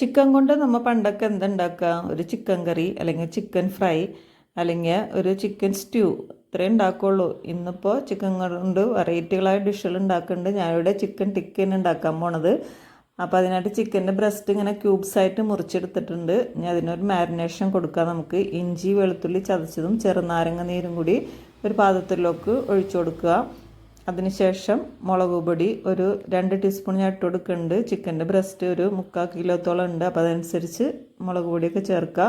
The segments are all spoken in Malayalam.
ചിക്കൻ കൊണ്ട് നമ്മൾ പണ്ടൊക്കെ എന്തുണ്ടാക്കുക? ഒരു ചിക്കൻ കറി അല്ലെങ്കിൽ ചിക്കൻ ഫ്രൈ അല്ലെങ്കിൽ ഒരു ചിക്കൻ സ്റ്റ്യൂ ഇത്രയും ഉണ്ടാക്കുള്ളൂ. ഇന്നിപ്പോൾ ചിക്കൻ കൊണ്ട് വെറൈറ്റികളായ ഡിഷുകൾ ഉണ്ടാക്കുന്നുണ്ട്. ഞാനിവിടെ ചിക്കൻ ടിക്കൻ ഉണ്ടാക്കാൻ പോണത്. അപ്പോൾ അതിനായിട്ട് ചിക്കന്റെ ബ്രസ്റ്റ് ഇങ്ങനെ ക്യൂബ്സ് ആയിട്ട് മുറിച്ചെടുത്തിട്ടുണ്ട്. ഇനി അതിനൊരു മാരിനേഷൻ കൊടുക്കാം നമുക്ക്. ഇഞ്ചി വെളുത്തുള്ളി ചതച്ചതും ചെറുനാരങ്ങ നീരും കൂടി ഒരു പാത്രത്തിലേക്ക് ഒഴിച്ചു കൊടുക്കുക. അതിനുശേഷം മുളക് പൊടി ഒരു രണ്ട് ടീസ്പൂൺ ഞാൻ ഇട്ട് കൊടുക്കുന്നുണ്ട്. ചിക്കന്റെ ബ്രസ്റ്റ് ഒരു മുക്കാൽ കിലോത്തോളം ഉണ്ട്. അപ്പോൾ അതനുസരിച്ച് മുളക് പൊടിയൊക്കെ ചേർക്കുക.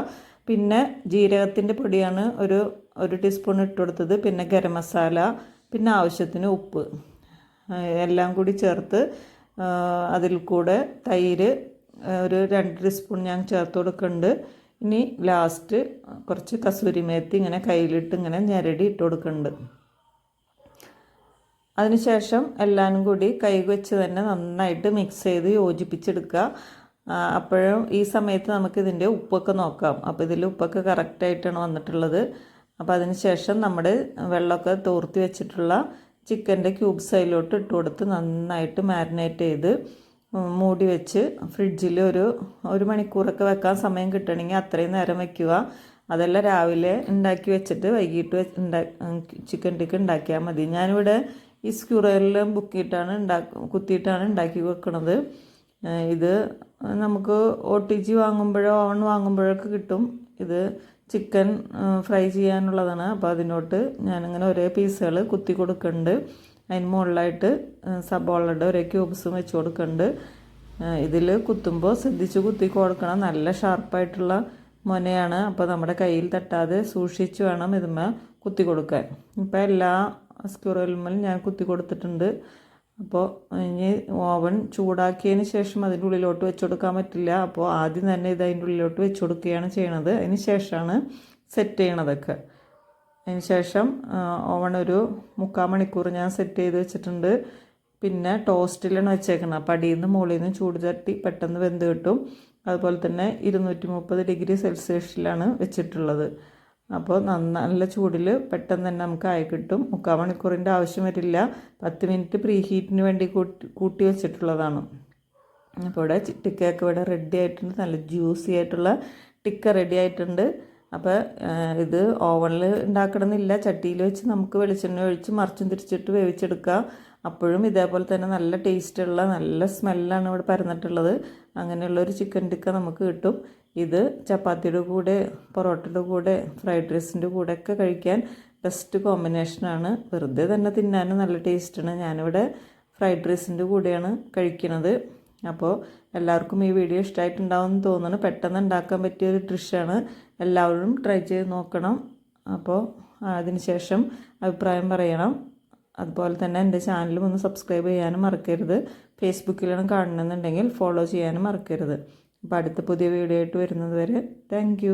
പിന്നെ ജീരകത്തിന്റെ പൊടിയാണ് ഒരു ഒരു ടീസ്പൂൺ ഇട്ട് കൊടുത്തത്. പിന്നെ ഗരം മസാല പിന്നെ ആവശ്യത്തിന് ഉപ്പ്. എല്ലാം കൂടി ചേർത്ത് അതിൽ കൂടെ തൈര് ഒരു രണ്ട് ടീസ്പൂൺ ഞാൻ ചേർത്ത് കൊടുക്കുന്നുണ്ട്. ഇനി ലാസ്റ്റ് കുറച്ച് കസൂരി മേത്തി ഇങ്ങനെ കയ്യിലിട്ട് ഇങ്ങനെ ഞെരടി ഇട്ട് കൊടുക്കുന്നുണ്ട്. അതിനുശേഷം എല്ലാം കൂടി കൈ വെച്ച് തന്നെ നന്നായിട്ട് മിക്സ് ചെയ്ത് യോജിപ്പിച്ചെടുക്കുക അപ്പോഴും ഈ സമയത്ത് നമുക്ക് ഇതിന്റെ ഉപ്പൊക്കെ നോക്കാം. അപ്പോൾ ഇതിൽ ഉപ്പൊക്കെ കറക്റ്റായിട്ടാണ് വന്നിട്ടുള്ളത്. അപ്പോൾ അതിന് ശേഷം നമ്മൾ വെള്ളമൊക്കെ തോർത്തി വെച്ചിട്ടുള്ള ചിക്കന്റെ ക്യൂബ്സ് അതിലോട്ട് ഇട്ട് കൊടുത്ത് നന്നായിട്ട് മാരിനേറ്റ് ചെയ്ത് മൂടി വെച്ച് ഫ്രിഡ്ജിൽ ഒരു ഒരു മണിക്കൂറൊക്കെ വെക്കാൻ സമയം കിട്ടണമെങ്കിൽ അത്രയും നേരം വയ്ക്കുക അതെല്ലാം രാവിലെ ഉണ്ടാക്കി വെച്ചിട്ട് വൈകിട്ട് ഉണ്ടാ ചിക്കൻ ടിക്ക് ഉണ്ടാക്കിയാൽ മതി. ഞാനിവിടെ ഈ സ്ക്യൂറെല്ലാം ബുക്കിയിട്ടാണ് ഉണ്ടാക്കി കുത്തിയിട്ടാണ് ഉണ്ടാക്കി വെക്കുന്നത് ഇത് നമുക്ക് ഒ ടി ജി വാങ്ങുമ്പോഴോ ഓൺ വാങ്ങുമ്പോഴൊക്കെ കിട്ടും. ഇത് ചിക്കൻ ഫ്രൈ ചെയ്യാനുള്ളതാണ്. അപ്പോൾ അതിനോട്ട് ഞാനിങ്ങനെ ഒരേ പീസുകൾ കുത്തി കൊടുക്കുന്നുണ്ട് അതിന് മുകളിലായിട്ട് സബോളയുടെ ഒരേ ക്യൂബ്സും വെച്ച് കൊടുക്കുന്നുണ്ട് ഇതിൽ കുത്തുമ്പോൾ ശ്രദ്ധിച്ച് കുത്തി കൊടുക്കണം. നല്ല ഷാർപ്പായിട്ടുള്ള മുനയാണ്. അപ്പോൾ നമ്മുടെ കയ്യിൽ തട്ടാതെ സൂക്ഷിച്ച് വേണം ഇതുമ്മ കുത്തി കൊടുക്കാൻ. ഇപ്പോൾ എല്ലാ സ്ക്യൂറലുമ്മലും ഞാൻ കുത്തി കൊടുത്തിട്ടുണ്ട്. അപ്പോൾ ഇനി ഓവൻ ചൂടാക്കിയതിന് ശേഷം അതിന്റെ ഉള്ളിലോട്ട് വെച്ച് കൊടുക്കാൻ പറ്റില്ല. അപ്പോൾ ആദ്യം തന്നെ ഇത് അതിന്റെ ഉള്ളിലോട്ട് വെച്ച് കൊടുക്കുകയാണ് ചെയ്യണത്. അതിന് ശേഷമാണ് സെറ്റ് ചെയ്യണതൊക്കെ. അതിന് ശേഷം ഓവൺ ഒരു മുക്കാൽ മണിക്കൂർ ഞാൻ സെറ്റ് ചെയ്ത് വെച്ചിട്ടുണ്ട്. പിന്നെ ടോസ്റ്റിലാണ് വെച്ചേക്കുന്നത് അപ്പോൾ അടിയിൽ നിന്ന് മുകളിൽ നിന്ന് ചൂട് തട്ടി പെട്ടെന്ന് വെന്ത് കിട്ടും. അതുപോലെ തന്നെ ഇരുന്നൂറ്റി മുപ്പത് ഡിഗ്രി സെൽഷ്യസിലാണ് വെച്ചിട്ടുള്ളത്. അപ്പോൾ നല്ല ചൂടിൽ പെട്ടെന്ന് തന്നെ നമുക്ക് ആയി കിട്ടും. മുക്കാൽ മണിക്കൂറിന്റെ ആവശ്യം വരില്ല. പത്ത് മിനിറ്റ് പ്രീ ഹീറ്റിന് വേണ്ടി കൂട്ടി കൂട്ടി വെച്ചിട്ടുള്ളതാണ്. അപ്പോൾ ഇവിടെ ചിട്ടിക്കേക്ക് ഇവിടെ റെഡി ആയിട്ടുണ്ട്. നല്ല ജ്യൂസി ആയിട്ടുള്ള ടിക്ക റെഡി ആയിട്ടുണ്ട്. അപ്പോൾ ഇത് ഓവനിൽ ഉണ്ടാക്കണമെന്നില്ല ചട്ടിയിൽ വെച്ച് നമുക്ക് വെളിച്ചെണ്ണ ഒഴിച്ച് മറിച്ചും തിരിച്ചിട്ട് വേവിച്ചെടുക്കുക. അപ്പോഴും ഇതേപോലെ തന്നെ നല്ല ടേസ്റ്റുള്ള നല്ല സ്മെല്ലാണ് ഇവിടെ പരന്നിട്ടുള്ളത്. അങ്ങനെയുള്ളൊരു ചിക്കൻ ടിക്ക നമുക്ക് കിട്ടും. ഇത് ചപ്പാത്തിയുടെ കൂടെ പൊറോട്ടയുടെ കൂടെ ഫ്രൈഡ് റൈസിന്റെ കൂടെ ഒക്കെ കഴിക്കാൻ ബെസ്റ്റ് കോമ്പിനേഷനാണ് വെറുതെ തന്നെ തിന്നാനും നല്ല ടേസ്റ്റാണ് ഞാനിവിടെ ഫ്രൈഡ് റൈസിന്റെ കൂടെയാണ് കഴിക്കുന്നത് അപ്പോൾ എല്ലാവർക്കും ഈ വീഡിയോ ഇഷ്ടമായിട്ടുണ്ടാവുമെന്ന് തോന്നുന്നു. പെട്ടെന്ന് ഉണ്ടാക്കാൻ പറ്റിയ ഒരു ഡിഷാണ്. എല്ലാവരും ട്രൈ ചെയ്ത് നോക്കണം. അപ്പോൾ അതിനുശേഷം അഭിപ്രായം പറയണം. അതുപോലെ തന്നെ എന്റെ ചാനലും ഒന്ന് സബ്സ്ക്രൈബ് ചെയ്യാനും മറക്കരുത്. ഫേസ്ബുക്കിലാണ് കാണണമെന്നുണ്ടെങ്കിൽ ഫോളോ ചെയ്യാനും മറക്കരുത്. അപ്പോൾ അടുത്ത പുതിയ വീഡിയോ ആയിട്ട് വരുന്നത് വരെ താങ്ക്